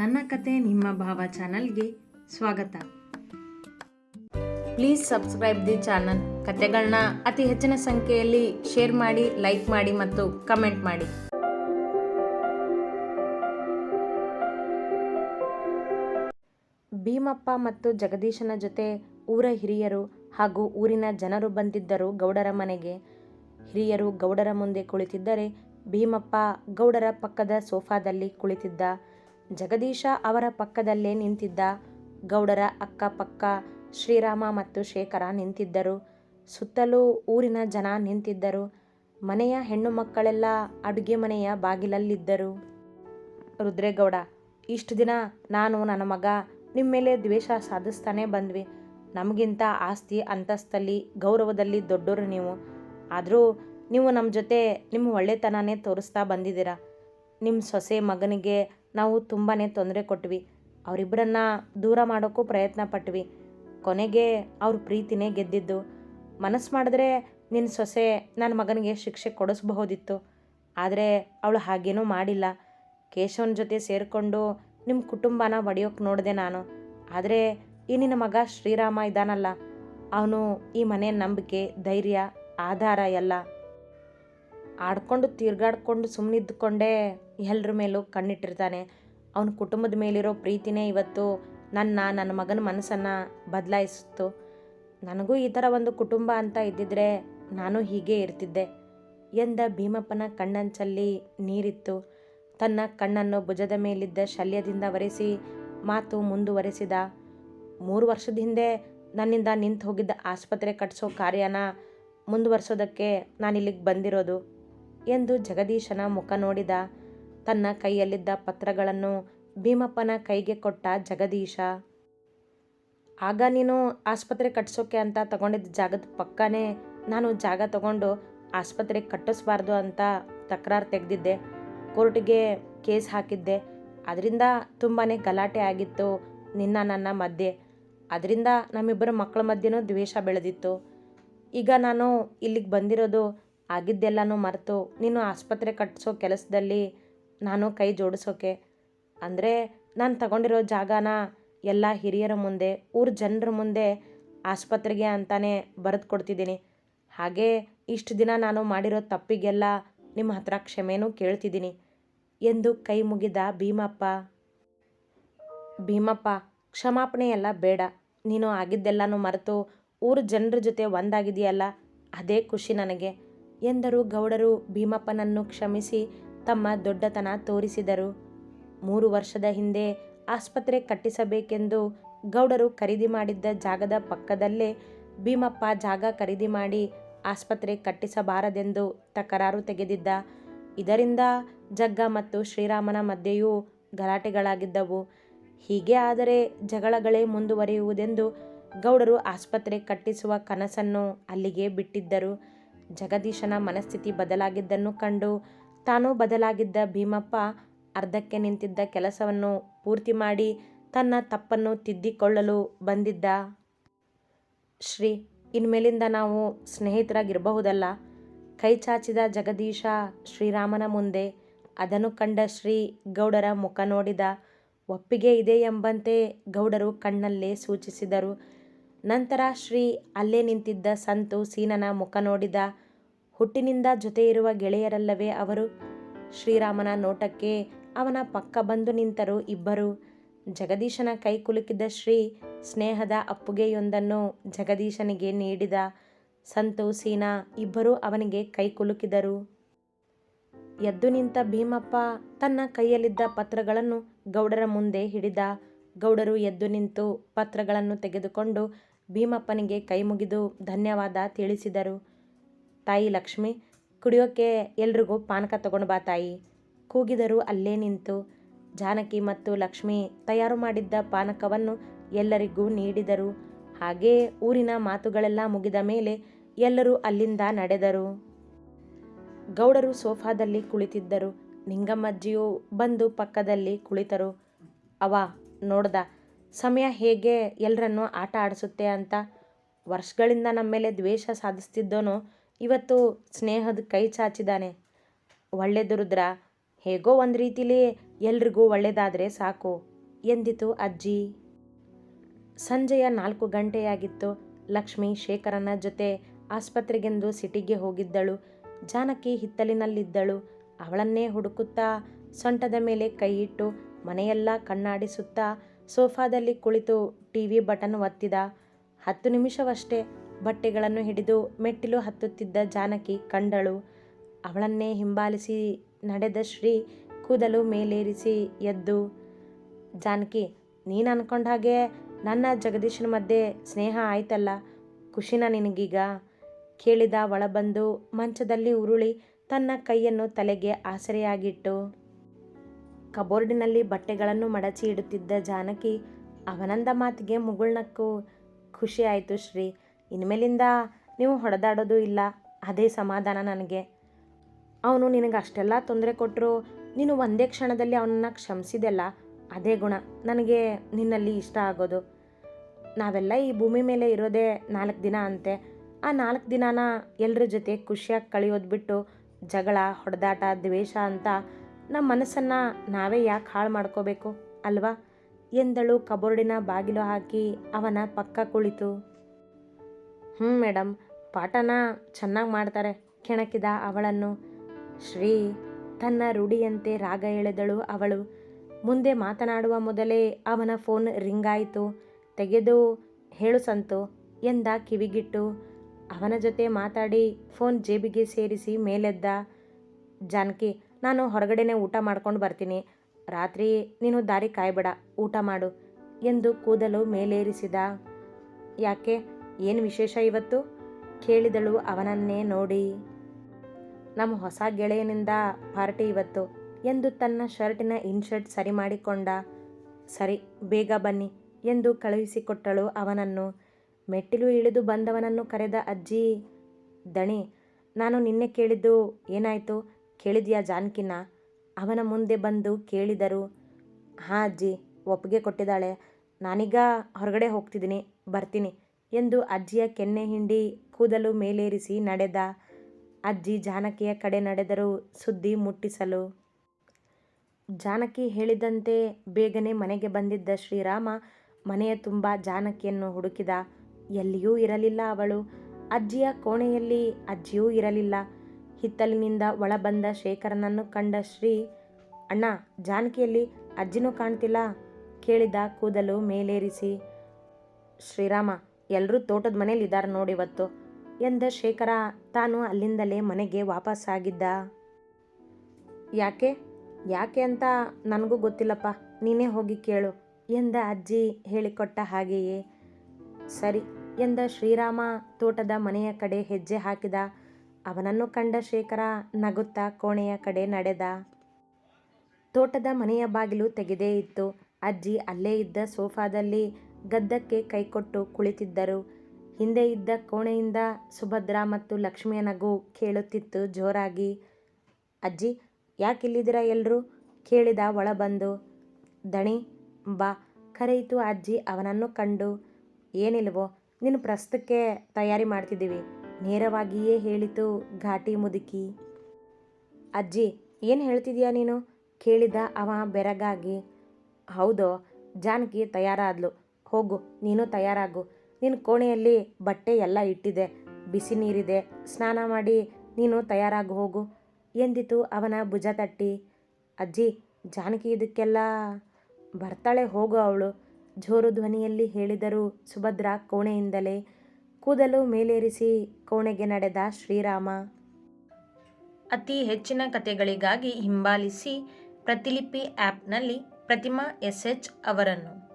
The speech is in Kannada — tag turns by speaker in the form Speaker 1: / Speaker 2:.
Speaker 1: ನನ್ನ ಕತೆ ನಿಮ್ಮ ಭಾವ ಚಾನಲ್ಗೆ ಸ್ವಾಗತ. Please subscribe the channel. ಕತೆಗಳನ್ನ ಅತಿ ಹೆಚ್ಚಿನ ಸಂಖ್ಯೆಯಲ್ಲಿ ಶೇರ್ ಮಾಡಿ, ಲೈಕ್ ಮಾಡಿ ಮತ್ತು ಕಮೆಂಟ್ ಮಾಡಿ. ಭೀಮಪ್ಪ ಮತ್ತು ಜಗದೀಶನ ಜೊತೆ ಊರ ಹಿರಿಯರು ಹಾಗೂ ಊರಿನ ಜನರು ಬಂದಿದ್ದರು ಗೌಡರ ಮನೆಗೆ. ಹಿರಿಯರು ಗೌಡರ ಮುಂದೆ ಕುಳಿತಿದ್ದರೆ ಭೀಮಪ್ಪ ಗೌಡರ ಪಕ್ಕದ ಸೋಫಾದಲ್ಲಿ ಕುಳಿತಿದ್ದ. ಜಗದೀಶ ಅವರ ಪಕ್ಕದಲ್ಲೇ ನಿಂತಿದ್ದ ಗೌಡರ ಅಕ್ಕಪಕ್ಕ ಶ್ರೀರಾಮ ಮತ್ತು ಶೇಖರ ನಿಂತಿದ್ದರು. ಸುತ್ತಲೂ ಊರಿನ ಜನ ನಿಂತಿದ್ದರು. ಮನೆಯ ಹೆಣ್ಣು ಮಕ್ಕಳೆಲ್ಲ ಅಡುಗೆ ಮನೆಯ ಬಾಗಿಲಲ್ಲಿದ್ದರು. ರುದ್ರೇಗೌಡ, ಇಷ್ಟು ದಿನ ನಾನು ನನ್ನ ಮಗ ನಿಮ್ಮ ಮೇಲೆ ದ್ವೇಷ ಸಾಧಿಸ್ತಾನೆ ಬಂದ್ವಿ. ನಮಗಿಂತ ಆಸ್ತಿ ಅಂತಸ್ತಲ್ಲಿ, ಗೌರವದಲ್ಲಿ ದೊಡ್ಡೋರು ನೀವು. ಆದರೂ ನೀವು ನಮ್ಮ ಜೊತೆ ನಿಮ್ಮ ಒಳ್ಳೆತನನೇ ತೋರಿಸ್ತಾ ಬಂದಿದ್ದೀರಾ. ನಿಮ್ಮ ಸೊಸೆ ಮಗನಿಗೆ ನಾವು ತುಂಬಾ ತೊಂದರೆ ಕೊಟ್ವಿ. ಅವರಿಬ್ಬರನ್ನ ದೂರ ಮಾಡೋಕ್ಕೂ ಪ್ರಯತ್ನ ಪಟ್ವಿ. ಕೊನೆಗೆ ಅವ್ರ ಪ್ರೀತಿನೇ ಗೆದ್ದಿದ್ದು. ಮನಸ್ಸು ಮಾಡಿದ್ರೆ ನಿನ್ನ ಸೊಸೆ ನನ್ನ ಮಗನಿಗೆ ಶಿಕ್ಷೆ ಕೊಡಿಸ್ಬಹುದಿತ್ತು. ಆದರೆ ಅವಳು ಹಾಗೇನೂ ಮಾಡಿಲ್ಲ. ಕೇಶವನ ಜೊತೆ ಸೇರಿಕೊಂಡು ನಿಮ್ಮ ಕುಟುಂಬನ ಒಡೆಯೋಕೆ ನೋಡಿದೆ ನಾನು. ಆದರೆ ಈ ನಿನ್ನ ಮಗ ಶ್ರೀರಾಮ ಇದ್ದಾನಲ್ಲ ಅವನು ಈ ಮನೆ ನಂಬಿಕೆ, ಧೈರ್ಯ, ಆಧಾರ ಎಲ್ಲ. ಆಡ್ಕೊಂಡು ತಿರ್ಗಾಡ್ಕೊಂಡು ಸುಮ್ಮನಿದ್ದುಕೊಂಡೇ ಎಲ್ಲರ ಮೇಲೂ ಕಣ್ಣಿಟ್ಟಿರ್ತಾನೆ. ಅವನ ಕುಟುಂಬದ ಮೇಲಿರೋ ಪ್ರೀತಿನೇ ಇವತ್ತು ನನ್ನ ನನ್ನ ಮಗನ ಮನಸ್ಸನ್ನು ಬದಲಾಯಿಸಿತು ನನಗೂ ಈ ಥರ ಒಂದು ಕುಟುಂಬ ಅಂತ ಇದ್ದಿದ್ರೆ ನಾನು ಹೀಗೆ ಇರ್ತಿದ್ದೆ. ಎಂದ ಭೀಮಪ್ಪನ ಕಣ್ಣಂಚಲ್ಲಿ ನೀರಿತ್ತು. ತನ್ನ ಕಣ್ಣನ್ನು ಭುಜದ ಮೇಲಿದ್ದ ಶಲ್ಯದಿಂದ ಒರೆಸಿ ಮಾತು ಮುಂದುವರೆಸಿದ. ಮೂರು ವರ್ಷದ ಹಿಂದೆ ನನ್ನಿಂದ ನಿಂತು ಹೋಗಿದ್ದ ಆಸ್ಪತ್ರೆ ಕಟ್ಟಿಸೋ ಕಾರ್ಯನ ಮುಂದುವರಿಸೋದಕ್ಕೆ ನಾನಿಲ್ಲಿಗೆ ಬಂದಿರೋದು. ಎಂದು ಜಗದೀಶನ ಮುಖ ನೋಡಿದ. ತನ್ನ ಕೈಯಲ್ಲಿದ್ದ ಪತ್ರಗಳನ್ನು ಭೀಮಪ್ಪನ ಕೈಗೆ ಕೊಟ್ಟ ಜಗದೀಶ. ಆಗ ನೀನು ಆಸ್ಪತ್ರೆ ಕಟ್ಸೋಕೆ ಅಂತ ತಗೊಂಡಿದ್ದ ಜಾಗದ ಪಕ್ಕನೇ ನಾನು ಜಾಗ ತಗೊಂಡು ಆಸ್ಪತ್ರೆ ಕಟ್ಟಿಸ್ಬಾರ್ದು ಅಂತ ತಕರಾರು ತೆಗೆದಿದ್ದೆ. ಕೋರ್ಟ್ಗೆ ಕೇಸ್ ಹಾಕಿದ್ದೆ. ಅದರಿಂದ ತುಂಬಾ ಗಲಾಟೆ ಆಗಿತ್ತು ನಿನ್ನ ನನ್ನ ಮಧ್ಯೆ. ಅದರಿಂದ ನಮ್ಮಿಬ್ಬರ ಮಕ್ಕಳ ಮಧ್ಯೆನೂ ದ್ವೇಷ ಬೆಳೆದಿತ್ತು. ಈಗ ನಾನು ಇಲ್ಲಿಗೆ ಬಂದಿರೋದು ಆಗಿದ್ದೆಲ್ಲನೂ ಮರೆತು ನೀನು ಆಸ್ಪತ್ರೆ ಕಟ್ಟಿಸೋ ಕೆಲಸದಲ್ಲಿ ನಾನು ಕೈ ಜೋಡಿಸೋಕೆ. ಅಂದರೆ ನಾನು ತಗೊಂಡಿರೋ ಜಾಗನ ಎಲ್ಲ ಹಿರಿಯರ ಮುಂದೆ, ಊರ ಜನರ ಮುಂದೆ ಆಸ್ಪತ್ರೆಗೆ ಅಂತಾನೆ ಬರೆದು ಕೊಡ್ತಿದ್ದೀನಿ. ಹಾಗೆ ಇಷ್ಟು ದಿನ ನಾನು ಮಾಡಿರೋ ತಪ್ಪಿಗೆಲ್ಲ ನಿಮ್ಮ ಹತ್ರ ಕ್ಷಮೆನೂ ಕೇಳ್ತಿದ್ದೀನಿ. ಎಂದು ಕೈ ಮುಗಿದ ಭೀಮಪ್ಪ. ಭೀಮಪ್ಪ, ಕ್ಷಮಾಪಣೆ ಎಲ್ಲ ಬೇಡ. ನೀನು ಆಗಿದ್ದೆಲ್ಲನೂ ಮರೆತು ಊರ ಜನರ ಜೊತೆ ಒಂದಾಗಿದೆಯಲ್ಲ ಅದೇ ಖುಷಿ ನನಗೆ. ಎಂದರು ಗೌಡರು ಭೀಮಪ್ಪನನ್ನು ಕ್ಷಮಿಸಿ ತಮ್ಮ ದೊಡ್ಡತನ ತೋರಿಸಿದರು. ಮೂರು ವರ್ಷದ ಹಿಂದೆ ಆಸ್ಪತ್ರೆ ಕಟ್ಟಿಸಬೇಕೆಂದು ಗೌಡರು ಖರೀದಿ ಮಾಡಿದ್ದ ಜಾಗದ ಪಕ್ಕದಲ್ಲೇ ಭೀಮಪ್ಪ ಜಾಗ ಖರೀದಿ ಮಾಡಿ ಆಸ್ಪತ್ರೆ ಕಟ್ಟಿಸಬಾರದೆಂದು ತಕರಾರು ತೆಗೆದಿದ್ದ. ಇದರಿಂದ ಜಗ್ಗ ಮತ್ತು ಶ್ರೀರಾಮನ ಮಧ್ಯೆಯೂ ಗಲಾಟೆಗಳಾಗಿದ್ದವು. ಹೀಗೆ ಆದರೆ ಜಗಳಗಳೇ ಮುಂದುವರಿಯುವುದೆಂದು ಗೌಡರು ಆಸ್ಪತ್ರೆ ಕಟ್ಟಿಸುವ ಕನಸನ್ನು ಅಲ್ಲಿಗೆ ಬಿಟ್ಟಿದ್ದರು. ಜಗದೀಶನ ಮನಸ್ಥಿತಿ ಬದಲಾಗಿದ್ದನ್ನು ಕಂಡು ತಾನೂ ಬದಲಾಗಿದ್ದ ಭೀಮಪ್ಪ ಅರ್ಧಕ್ಕೆ ನಿಂತಿದ್ದ ಕೆಲಸವನ್ನು ಪೂರ್ತಿ ಮಾಡಿ ತನ್ನ ತಪ್ಪನ್ನು ತಿದ್ದಿಕೊಳ್ಳಲು ಬಂದಿದ್ದ. ಶ್ರೀ, ಇನ್ಮೇಲಿಂದ ನಾವು ಸ್ನೇಹಿತರಾಗಿರಬಹುದಲ್ಲ? ಕೈ ಚಾಚಿದ ಜಗದೀಶ ಶ್ರೀರಾಮನ ಮುಂದೆ ಅದನ್ನು ಕಂಡ ಶ್ರೀ ಗೌಡರ ಮುಖ ನೋಡಿದ, ಒಪ್ಪಿಗೆ ಇದೆ ಎಂಬಂತೆ ಗೌಡರು ಕಣ್ಣಲ್ಲೇ ಸೂಚಿಸಿದರು. ನಂತರ ಶ್ರೀ ಅಲ್ಲೇ ನಿಂತಿದ್ದ ಸಂತು ಸೀನನ ಮುಖ ನೋಡಿದ. ಹುಟ್ಟಿನಿಂದ ಜೊತೆ ಇರುವ ಗೆಳೆಯರಲ್ಲವೇ ಅವರು? ಶ್ರೀರಾಮನ ನೋಟಕ್ಕೆ ಅವನ ಪಕ್ಕ ಬಂದು ನಿಂತರು ಇಬ್ಬರು. ಜಗದೀಶನ ಕೈ ಕುಲುಕಿದ ಶ್ರೀ ಸ್ನೇಹದ ಅಪ್ಪುಗೆಯೊಂದನ್ನು ಜಗದೀಶನಿಗೆ ನೀಡಿದ. ಸಂತು ಸೀನಾ ಇಬ್ಬರೂ ಅವನಿಗೆ ಕೈ ಕುಲುಕಿದರು. ಎದ್ದು ನಿಂತ ಭೀಮಪ್ಪ ತನ್ನ ಕೈಯಲ್ಲಿದ್ದ ಪತ್ರಗಳನ್ನು ಗೌಡರ ಮುಂದೆ ಹಿಡಿದ. ಗೌಡರು ಎದ್ದು ನಿಂತು ಪತ್ರಗಳನ್ನು ತೆಗೆದುಕೊಂಡು ಭೀಮಪ್ಪನಿಗೆ ಕೈ ಮುಗಿದು ಧನ್ಯವಾದ ತಿಳಿಸಿದರು. ತಾಯಿ ಲಕ್ಷ್ಮಿ, ಕುಡಿಯೋಕೆ ಎಲ್ರಿಗೂ ಪಾನಕ ತಗೊಂಡು ಬಾ ತಾಯಿ. ಕೂಗಿದರು ಅಲ್ಲೇ ನಿಂತು ಜಾನಕಿ ಮತ್ತು ಲಕ್ಷ್ಮಿ ತಯಾರು ಮಾಡಿದ್ದ ಪಾನಕವನ್ನು ಎಲ್ಲರಿಗೂ ನೀಡಿದರು. ಹಾಗೇ ಊರಿನ ಮಾತುಗಳೆಲ್ಲ ಮುಗಿದ ಮೇಲೆ ಎಲ್ಲರೂ ಅಲ್ಲಿಂದ ನಡೆದರು. ಗೌಡರು ಸೋಫಾದಲ್ಲಿ ಕುಳಿತಿದ್ದರು. ನಿಂಗಮ್ಮಜ್ಜಿಯು ಬಂದು ಪಕ್ಕದಲ್ಲಿ ಕುಳಿತರು. ಅವ ನೋಡ್ದ ಸಮಯ ಹೇಗೆ ಎಲ್ಲರನ್ನೂ ಆಟ ಆಡಿಸುತ್ತೆ ಅಂತ ವರ್ಷಗಳಿಂದ ನಮ್ಮ ಮೇಲೆ ದ್ವೇಷ ಸಾಧಿಸ್ತಿದ್ದೋನು ಇವತ್ತು ಸ್ನೇಹದ ಕೈ ಚಾಚಿದಾನೆ. ಒಳ್ಳೆದು ರುದ್ರ ಹೇಗೋ ಒಂದು ರೀತಿಲಿ ಎಲ್ರಿಗೂ ಒಳ್ಳೆಯದಾದರೆ ಸಾಕು, ಎಂದಿತು ಅಜ್ಜಿ? ಸಂಜೆಯ ನಾಲ್ಕು ಗಂಟೆಯಾಗಿತ್ತು. ಲಕ್ಷ್ಮಿ ಶೇಖರನ ಜೊತೆ ಆಸ್ಪತ್ರೆಗೆಂದು ಸಿಟಿಗೆ ಹೋಗಿದ್ದಳು. ಜಾನಕಿ ಹಿತ್ತಲಿನಲ್ಲಿದ್ದಳು. ಅವಳನ್ನೇ ಹುಡುಕುತ್ತಾ ಸೊಂಟದ ಮೇಲೆ ಕೈಯಿಟ್ಟು ಮನೆಯೆಲ್ಲ ಕಣ್ಣಾಡಿಸುತ್ತಾ ಸೋಫಾದಲ್ಲಿ ಕುಳಿತು ಟಿ ವಿ ಬಟನ್ ಒತ್ತಿದ. ಹತ್ತು ನಿಮಿಷವಷ್ಟೇ ಬಟ್ಟೆಗಳನ್ನು ಹಿಡಿದು ಮೆಟ್ಟಿಲು ಹತ್ತುತ್ತಿದ್ದ ಜಾನಕಿ ಕಂಡಳು. ಅವಳನ್ನೇ ಹಿಂಬಾಲಿಸಿ ನಡೆದ ಶ್ರೀ ಕೂದಲು ಮೇಲೇರಿಸಿ ಎದ್ದು, ಜಾನಕಿ, ನೀನು ಅನ್ಕೊಂಡ ಹಾಗೆ ನನ್ನ ಜಗದೀಶನ ಮಧ್ಯೆ ಸ್ನೇಹ ಆಯ್ತಲ್ಲ? ಖುಷಿನ ನಿನಗೀಗ? ಕೇಳಿದ ಒಳಬಂದು ಮಂಚದಲ್ಲಿ ಉರುಳಿ ತನ್ನ ಕೈಯನ್ನು ತಲೆಗೆ ಆಸರೆಯಾಗಿಟ್ಟು ಕಬೋರ್ಡಿನಲ್ಲಿ ಬಟ್ಟೆಗಳನ್ನು ಮಡಚಿ ಇಡುತ್ತಿದ್ದ ಜಾನಕಿ ಅವನಂದ ಮಾತಿಗೆ ಮುಗುಳ್ನಕ್ಕು ಖುಷಿ ಆಯಿತು ಶ್ರೀ, ಇನ್ಮೇಲಿಂದ ನೀವು ಹೊಡೆದಾಡೋದು ಇಲ್ಲ, ಅದೇ ಸಮಾಧಾನ ನನಗೆ. ಅವನು ನಿನಗೆ ಅಷ್ಟೆಲ್ಲ ತೊಂದರೆ ಕೊಟ್ಟರು ನೀನು ಒಂದೇ ಕ್ಷಣದಲ್ಲಿ ಅವನನ್ನು ಕ್ಷಮಿಸಿದೆಲ್ಲ, ಅದೇ ಗುಣ, ನನಗೆ ನಿನ್ನಲ್ಲಿ ಇಷ್ಟ ಆಗೋದು. ನಾವೆಲ್ಲ ಈ ಭೂಮಿ ಮೇಲೆ ಇರೋದೇ ನಾಲ್ಕು ದಿನ ಅಂತೆ. ಆ ನಾಲ್ಕು ದಿನಾನ ಎಲ್ಲರ ಜೊತೆ ಖುಷಿಯಾಗಿ ಕಳೆಯೋದು ಬಿಟ್ಟು ಜಗಳ, ಹೊಡೆದಾಟ, ದ್ವೇಷ ಅಂತ ನಮ್ಮ ಮನಸ್ಸನ್ನು ನಾವೇ ಯಾಕೆ ಹಾಳು ಮಾಡ್ಕೋಬೇಕು, ಅಲ್ವಾ? ಎಂದಳು ಕಬೋರ್ಡಿನ ಬಾಗಿಲು ಹಾಕಿ ಅವನ ಪಕ್ಕ ಕುಳಿತು. ಹ್ಞೂ ಮೇಡಮ್ ಪಾಠನ ಚೆನ್ನಾಗಿ ಮಾಡ್ತಾರೆ, ಕೆಣಕಿದ ಅವಳನ್ನು. ಶ್ರೀ ತನ್ನ ರೂಢಿಯಂತೆ ರಾಗ ಎಳೆದಳು ಅವಳು. ಮುಂದೆ ಮಾತನಾಡುವ ಮೊದಲೇ ಅವನ ಫೋನ್ ರಿಂಗ್ ಆಯಿತು. ತೆಗೆದು, ಹೇಳು ಸಂತು, ಎಂದ ಕಿವಿಗಿಟ್ಟು. ಅವನ ಜೊತೆ ಮಾತಾಡಿ ಫೋನ್ ಜೇಬಿಗೆ ಸೇರಿಸಿ ಮೇಲೆದ್ದ, ಜಾನಕಿ ನಾನು ಹೊರಗಡೆನೆ ಊಟ ಮಾಡ್ಕೊಂಡು ಬರ್ತೀನಿ. ರಾತ್ರಿ ನೀನು ದಾರಿ ಕಾಯಬೇಡ, ಊಟ ಮಾಡು ಎಂದು ಕೂದಲು ಮೇಲೇರಿಸಿದ. ಯಾಕೆ? ಏನು ವಿಶೇಷ ಇವತ್ತು? ಕೇಳಿದಳು ಅವನನ್ನೇ ನೋಡಿ. ನಮ್ಮ ಹೊಸ ಗೆಳೆಯನಿಂದ ಪಾರ್ಟಿ ಇವತ್ತು ಎಂದು ತನ್ನ ಶರ್ಟಿನ ಇನ್ಶರ್ಟ್ ಸರಿ ಮಾಡಿಕೊಂಡ. ಸರಿ, ಬೇಗ ಬನ್ನಿ ಎಂದು ಕಳುಹಿಸಿಕೊಟ್ಟಳು ಅವನನ್ನು. ಮೆಟ್ಟಿಲು ಇಳಿದು ಬಂದವನನ್ನು ಕರೆದ ಅಜ್ಜಿ, ದಣಿ, ನಾನು ನಿನ್ನೆ ಕೇಳಿದ್ದು ಏನಾಯಿತು? ಕೇಳಿದ್ಯಾ ಜಾನಕಿನ? ಅವನ ಮುಂದೆ ಬಂದು ಕೇಳಿದರು, ಹಾಂ ಅಜ್ಜಿ, ಒಪ್ಪಿಗೆ ಕೊಟ್ಟಿದ್ದಾಳೆ. ನಾನೀಗ ಹೊರಗಡೆ ಹೋಗ್ತಿದ್ದೀನಿ, ಬರ್ತೀನಿ ಎಂದು ಅಜ್ಜಿಯ ಕೆನ್ನೆ ಹಿಂಡಿ ಕೂದಲು ಮೇಲೇರಿಸಿ ನಡೆದ. ಅಜ್ಜಿ ಜಾನಕಿಯ ಕಡೆ ನಡೆದರು ಸುದ್ದಿ ಮುಟ್ಟಿಸಲು. ಜಾನಕಿ ಹೇಳಿದಂತೆ ಬೇಗನೆ ಮನೆಗೆ ಬಂದಿದ್ದ ಶ್ರೀರಾಮ ಮನೆಯ ತುಂಬ ಜಾನಕಿಯನ್ನು ಹುಡುಕಿದ. ಎಲ್ಲಿಯೂ ಇರಲಿಲ್ಲ ಅವಳು. ಅಜ್ಜಿಯ ಕೋಣೆಯಲ್ಲಿ ಅಜ್ಜಿಯೂ ಇರಲಿಲ್ಲ. ಹಿತ್ತಲಿನಿಂದ ಒಳಬಂದ ಶೇಖರನನ್ನು ಕಂಡ ಶ್ರೀ, ಅಣ್ಣ, ಜಾನಕಿಯಲ್ಲಿ ಅಜ್ಜಿನೂ ಕಾಣ್ತಿಲ್ಲ ಕೇಳಿದ ಕೂದಲು ಮೇಲೇರಿಸಿ, ಶ್ರೀರಾಮ ಎಲ್ಲರೂ ತೋಟದ ಮನೇಲಿ ಇದ್ದಾರೆ ನೋಡಿವತ್ತು ಎಂದ ಶೇಖರ, ತಾನು ಅಲ್ಲಿಂದಲೇ ಮನೆಗೆ ವಾಪಸ್ಸಾಗಿದ್ದ ಯಾಕೆ? ಯಾಕೆ ಅಂತ ನನಗೂ ಗೊತ್ತಿಲ್ಲಪ್ಪ. ನೀನೇ ಹೋಗಿ ಕೇಳು ಎಂದ ಅಜ್ಜಿ ಹೇಳಿಕೊಟ್ಟ ಹಾಗೆಯೇ. ಸರಿ ಎಂದ ಶ್ರೀರಾಮ ತೋಟದ ಮನೆಯ ಕಡೆ ಹೆಜ್ಜೆ ಹಾಕಿದ ಅವನನ್ನು ಕಂಡ ಶೇಖರ ನಗುತ್ತಾ ಕೋಣೆಯ ಕಡೆ ನಡೆದ. ತೋಟದ ಮನೆಯ ಬಾಗಿಲು ತೆಗೆದೇ ಇತ್ತು. ಅಜ್ಜಿ ಅಲ್ಲೇ ಇದ್ದ ಸೋಫಾದಲ್ಲಿ ಗದ್ದಕ್ಕೆ ಕೈಕೊಟ್ಟು ಕುಳಿತಿದ್ದರು. ಹಿಂದೆ ಇದ್ದ ಕೋಣೆಯಿಂದ ಸುಭದ್ರ ಮತ್ತು ಲಕ್ಷ್ಮಿಯ ನಗು ಕೇಳುತ್ತಿತ್ತು ಜೋರಾಗಿ. ಅಜ್ಜಿ, ಯಾಕಿಲ್ಲಿದ್ದೀರಾ ಎಲ್ಲರೂ ಕೇಳಿದ ಒಳಬಂದು. ದಣಿ, ಬಾ. ಕರೆಯಿತು ಅಜ್ಜಿ ಅವನನ್ನು ಕಂಡು. ಏನಿಲ್ವೋ, ನೀನು ಪ್ರಸ್ತುತಕ್ಕೆ ತಯಾರಿ ಮಾಡ್ತಿದ್ದೀವಿ. ನೇರವಾಗಿಯೇ ಹೇಳಿತು ಘಾಟಿ ಮುದುಕಿ. ಅಜ್ಜಿ, ಏನು ಹೇಳ್ತಿದ್ಯಾ ನೀನು? ಕೇಳಿದ ಅವ ಬೆರಗಾಗಿ. ಹೌದೋ, ಜಾನಕಿ ತಯಾರಾದ್ಲು. ಹೋಗು, ನೀನು ತಯಾರಾಗು. ನಿನ್ನ ಕೋಣೆಯಲ್ಲಿ ಬಟ್ಟೆ ಎಲ್ಲ ಇಟ್ಟಿದೆ, ಬಿಸಿ ನೀರಿದೆ. ಸ್ನಾನ ಮಾಡಿ ನೀನು ತಯಾರಾಗಿ, ಹೋಗು. ಎಂದಿತು ಅವನ ಭುಜ ತಟ್ಟಿ. ಅಜ್ಜಿ, ಜಾನಕಿ ಇದಕ್ಕೆಲ್ಲ ಬರ್ತಾಳೆ, ಹೋಗು ಅವಳು. ಜೋರು ಧ್ವನಿಯಲ್ಲಿ ಹೇಳಿದರು ಸುಭದ್ರ ಕೋಣೆಯಿಂದಲೇ ಕೂದಲು ಮೇಲೇರಿಸಿ ಕೋಣೆಗೆ ನಡೆದ ಶ್ರೀರಾಮ ಅತಿ ಹೆಚ್ಚಿನ ಕಥೆಗಳಿಗಾಗಿ ಹಿಂಬಾಲಿಸಿ ಪ್ರತಿಲಿಪಿ ಆ್ಯಪ್ನಲ್ಲಿ ಪ್ರತಿಮಾ ಎಸ್ ಎಚ್ ಅವರನ್ನು.